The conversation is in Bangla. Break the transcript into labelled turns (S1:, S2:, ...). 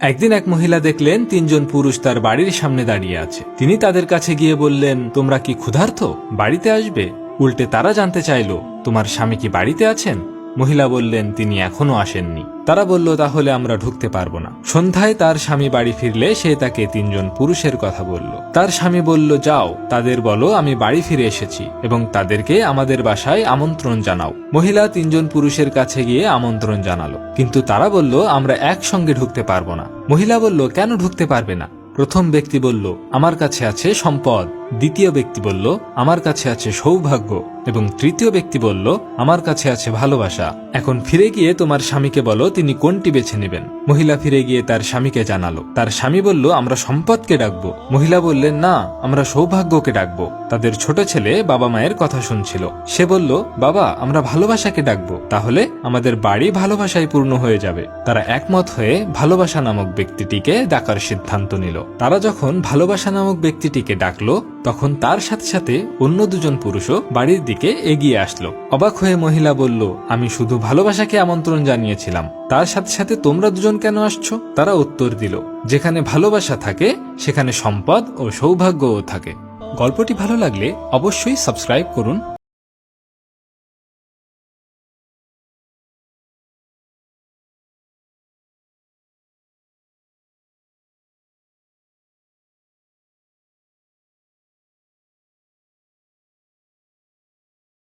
S1: একদিন এক মহিলা দেখলেন তিনজন পুরুষ তার বাড়ির সামনে দাঁড়িয়ে আছে। তিনি তাদের কাছে গিয়ে বললেন, তোমরা কি ক্ষুধার্ত? বাড়িতে আসবে? উল্টে তারা জানতে চাইল, তোমার স্বামী কি বাড়িতে আছেন? মহিলা বললেন, তিনি এখনও আসেননি। তারা বলল, তাহলে আমরা ঢুকতে পারব না। সন্ধ্যায় তার স্বামী বাড়ি ফিরলে সে তাকে তিনজন পুরুষের কথা বলল। তার স্বামী বলল, যাও, তাদের বলো, আমি বাড়ি ফিরে এসেছি এবং তাদেরকে আমাদের বাসায় আমন্ত্রণ জানাও। মহিলা তিনজন পুরুষের কাছে গিয়ে আমন্ত্রণ জানালো। কিন্তু তারা বলল, আমরা একসঙ্গে ঢুকতে পারব না। মহিলা বলল, কেন ঢুকতে পারবে না? প্রথম ব্যক্তি বলল, আমার কাছে আছে সম্পদ। দ্বিতীয় ব্যক্তি বলল, আমার কাছে আছে সৌভাগ্য। এবং তৃতীয় ব্যক্তি বলল, আমার কাছে আছে ভালোবাসা। এখন ফিরে গিয়ে তোমার স্বামীকে বলো, তিনি কোনটি বেছে নেবেন? মহিলা ফিরে গিয়ে তার স্বামীকে জানালো। তার স্বামী বলল, আমরা সম্পদকে ডাকবো। মহিলা বললেন, না, আমরা সৌভাগ্যকে ডাকবো। তাদের ছোট ছেলে বাবা মায়ের কথা শুনছিল। সে বলল, বাবা, আমরা ভালোবাসাকে ডাকবো। তাহলে আমাদের বাড়ি ভালোবাসায় পূর্ণ হয়ে যাবে। তারা একমত হয়ে ভালোবাসা নামক ব্যক্তিটিকে ডাকার সিদ্ধান্ত নিল। তারা যখন ভালোবাসা নামক ব্যক্তিটিকে ডাকলো তখন তার সাথে সাথে অন্য দুজন পুরুষও বাড়ির দিকে এগিয়ে আসলো। অবাক হয়ে মহিলা বলল, আমি শুধু ভালোবাসাকে আমন্ত্রণ জানিয়েছিলাম। তার সাথে সাথে তোমরা দুজন কেন আসছো? তারা উত্তর দিল, যেখানে ভালোবাসা থাকে, সেখানে সম্পদ ও সৌভাগ্যও থাকে। গল্পটি ভালো লাগলে অবশ্যই সাবস্ক্রাইব করুন